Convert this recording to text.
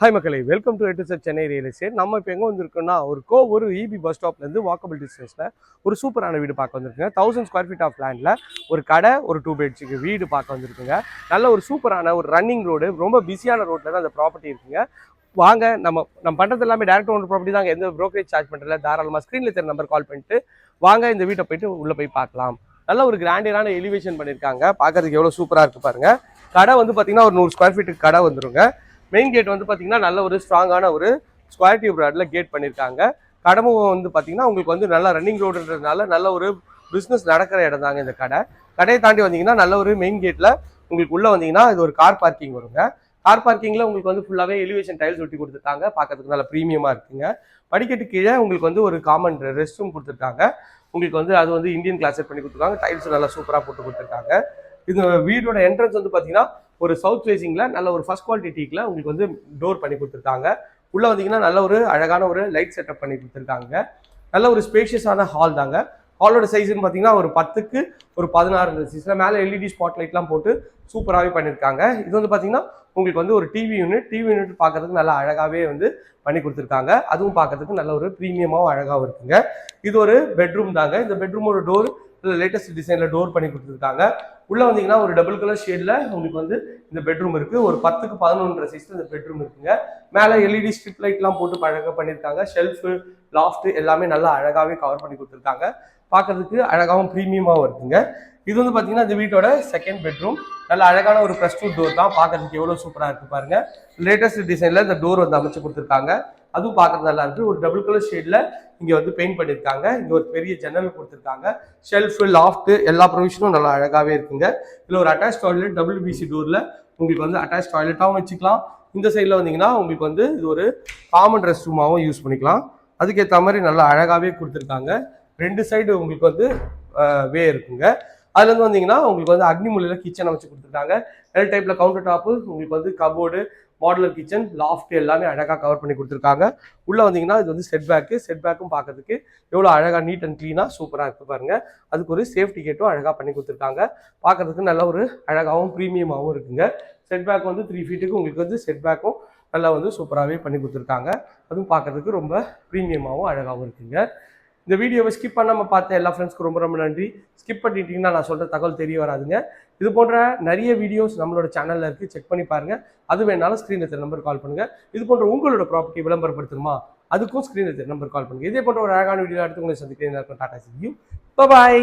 Hi மக்களை welcome to எட்டு sir Chennai real estate நம்ம இப்போ எங்கே வந்திருக்கோம்னா ஒரு கோவூர் இபி பஸ் ஸ்டாப்லேருந்து வாக்கபிள் டிஸ்டன்ஸில் ஒரு சூப்பரான வீடு பார்க்க வந்திருக்குங்க. தௌசண்ட் ஸ்கொயர் ஃபீட் ஆஃப் லேண்டில் ஒரு கடை ஒரு டூ பெட்ஸுக்கு வீடு பார்க்க வந்திருக்குங்க. நல்ல ஒரு சூப்பரான ஒரு ரன்னிங் ரோடு ரொம்ப பிஸியான ரோட்டில் தான் அந்த ப்ராப்பர்ட்டி இருக்குங்க. வாங்க நம்ம நம்ம பண்ணுறது எல்லாமே டேரக்ட் ஓனர் ப்ராப்பர்ட்டி தாங்க. எந்த ப்ரோக்கரேஜ் சார்ஜ் பண்ணுறல தாராளமாக ஸ்க்ரீனில் தெரிய நம்பர் கால் பண்ணிட்டு வாங்க இந்த வீட்டை போயிட்டு உள்ளே போய் பார்க்கலாம். நல்ல ஒரு கிராண்டியரான எலிவேஷன் பண்ணியிருக்காங்க பார்க்கறதுக்கு எவ்வளோ சூப்பராக இருக்குது பாருங்கள் கடை வந்து பார்த்தீங்கன்னா ஒரு நூறு ஸ்கொயர் ஃபீட்டுக்கு கடை வந்துருங்க. மெயின் கேட் வந்து பார்த்தீங்கன்னா நல்ல ஒரு ஸ்ட்ராங்கான ஒரு ஸ்கொயர் டியூப் ராட்ல கேட் பண்ணியிருக்காங்க கடமும் வந்து பார்த்தீங்கன்னா உங்களுக்கு வந்து நல்லா ரன்னிங் ரோடுன்றதுனால நல்ல ஒரு பிஸ்னஸ் நடக்கிற இடம் தாங்க இந்த கடை. கடையை தாண்டி வந்தீங்கன்னா நல்ல ஒரு மெயின் கேட்டில் உங்களுக்கு உள்ளே வந்தீங்கன்னா இது ஒரு கார் பார்க்கிங் வருங்க. கார் பார்க்கிங்கில் உங்களுக்கு வந்து ஃபுல்லாகவே எலிவேஷன் டைல்ஸ் ஒட்டி கொடுத்துருக்காங்க. பார்க்கறதுக்கு நல்ல ப்ரீமியமாக இருக்குங்க. படிக்கட்டு கீழே உங்களுக்கு வந்து ஒரு காமன் ரெஸ்ட் ரூம் கொடுத்துருக்காங்க. உங்களுக்கு வந்து அது வந்து இந்தியன் கிளாஸ் பண்ணி கொடுத்துருக்காங்க. டைல்ஸ் நல்லா சூப்பராக போட்டு கொடுத்துருக்காங்க. இது வீடோட என்ட்ரன்ஸ் வந்து பார்த்தீங்கன்னா ஒரு சவுத் ஃபேசிங்கில் நல்ல ஒரு ஃபர்ஸ்ட் குவாலிட்டி டீக்கில் உங்களுக்கு வந்து டோர் பண்ணி கொடுத்துருக்காங்க. உள்ளே வந்தீங்கன்னா நல்ல ஒரு அழகான ஒரு லைட் செட்டப் பண்ணி கொடுத்துருக்காங்க. நல்ல ஒரு ஸ்பேஷியஸான ஹால் தாங்க. ஹாலோட சைஸ்னு பார்த்தீங்கன்னா ஒரு பத்துக்கு ஒரு பதினாறு சைஸில் மேலே எல்இடி ஸ்பாட் லைட்லாம் போட்டு சூப்பராகவே பண்ணியிருக்காங்க இது வந்து பார்த்தீங்கன்னா உங்களுக்கு வந்து ஒரு டிவி யூனிட் டிவி யூனிட் பார்க்கறதுக்கு நல்லா அழகாகவே வந்து பண்ணி கொடுத்துருக்காங்க. அதுவும் பார்க்கறதுக்கு நல்ல ஒரு ப்ரீமியமாகவும் அழகாகவும் இருக்குங்க. இது ஒரு பெட்ரூம் தாங்க. இந்த பெட்ரூமோட டோர் லேட்டஸ்ட் டிசைனில் டோர் பண்ணி கொடுத்துருக்காங்க. உள்ளே வந்தீங்கன்னா ஒரு டபுள் கலர் ஷேடில் உங்களுக்கு வந்து இந்த பெட்ரூம் இருக்குது ஒரு பத்துக்கு பதினொன்றரை சைஸில் இந்த பெட்ரூம் இருக்குங்க. மேலே எல்இடி ஸ்ட்ரிப் லைட்லாம் போட்டு பழக பண்ணியிருக்காங்க. ஷெல்ஃபு லாஃப்ட் எல்லாமே நல்லா அழகாகவே கவர் பண்ணி கொடுத்துருக்காங்க. பார்க்கறதுக்கு அழகாகவும் ப்ரீமியமாகவும் இருக்குங்க. இது வந்து பார்த்தீங்கன்னா இந்த வீட்டோட செகண்ட் பெட்ரூம் நல்ல அழகான ஒரு ப்ரெஸ் டூ டோர் தான். பார்க்கறதுக்கு எவ்வளோ சூப்பராக இருக்கு பாருங்க. லேட்டஸ்ட் டிசைனில் இந்த டோர் வந்து அமைச்சு கொடுத்துருக்காங்க. அதுவும் பார்க்கறது நல்லா இருக்கு. ஒரு டபுள் கலர் ஷேடில் இங்கே வந்து பெயிண்ட் பண்ணியிருக்காங்க. இங்கே ஒரு பெரிய ஜன்னல் கொடுத்துருக்காங்க. ஷெல்ஃபு லாஃப்ட்டு எல்லா ப்ரொவிஷனும் நல்லா அழகாகவே இருக்குங்க. இதில் ஒரு அட்டாச் டாய்லெட் டபுள் பிசி டோரில் உங்களுக்கு வந்து அட்டாச் டாய்லெட்டாகவும் வச்சுக்கலாம். இந்த சைடில் வந்தீங்கன்னா உங்களுக்கு வந்து இது ஒரு காமன் ரெஸ்ட் ரூமாகவும் யூஸ் பண்ணிக்கலாம். அதுக்கேற்ற மாதிரி நல்லா அழகாகவே கொடுத்துருக்காங்க. ரெண்டு சைடு உங்களுக்கு வந்து வே இருக்குங்க. அதுலேருந்து வந்தீங்கன்னா உங்களுக்கு வந்து அக்னி மூலையில் கிச்சன் அமைச்சு கொடுத்துருக்காங்க. எல் டைப்பில் கவுண்டர் டாப்பு உங்களுக்கு வந்து கபோர்டு மாடலர் கிச்சன் லாஃப்ட் எல்லாமே அழகாக கவர் பண்ணி கொடுத்துருக்காங்க. உள்ளே வந்தீங்கன்னா இது வந்து செட் பேக்கு செட் பேக்கும் பார்க்கறதுக்கு எவ்வளோ அழகாக நீட் அண்ட் க்ளீனாக சூப்பராக இருக்கு பாருங்க. அதுக்கு ஒரு சேஃப்டி கேட்டும் அழகாக பண்ணி கொடுத்துருக்காங்க. பார்க்கறதுக்கு நல்ல ஒரு அழகாகவும் ப்ரீமியமாகவும் இருக்குங்க. செட் பேக் வந்து த்ரீ ஃபீட்டுக்கு உங்களுக்கு வந்து செட் பேக்கும் நல்லா வந்து சூப்பராகவே பண்ணி கொடுத்துருக்காங்க. அதுவும் பார்க்கறதுக்கு ரொம்ப ப்ரீமியமாகவும் அழகாகவும் இருக்குங்க. இந்த வீடியோவை ஸ்கிப் பண்ணாமல் பார்த்த எல்லா ஃப்ரெண்ட்ஸ்க்கும் ரொம்ப ரொம்ப நன்றி. ஸ்கிப் பண்ணிட்டீங்கன்னா நான் சொல்கிற தகவல் தெரிய வராதுங்க. இது போன்ற நிறைய வீடியோஸ் நம்மளோட சேனலில் இருக்குது செக் பண்ணி பாருங்கள் அது வேணாலும் ஸ்க்ரீனில் தெரிய நம்பர் கால் பண்ணுங்கள் இது போன்ற உங்களோட ப்ராப்பர்ட்டி விளம்பரப்படுத்தணுமா? அதுக்கும் ஸ்க்ரீனில் தெரிய நம்பர் கால் பண்ணுங்கள் இதே போன்ற ஒரு அழகான வீடியோ எடுத்து உங்களை சந்திக்கிறேன். Tata C you. பாய்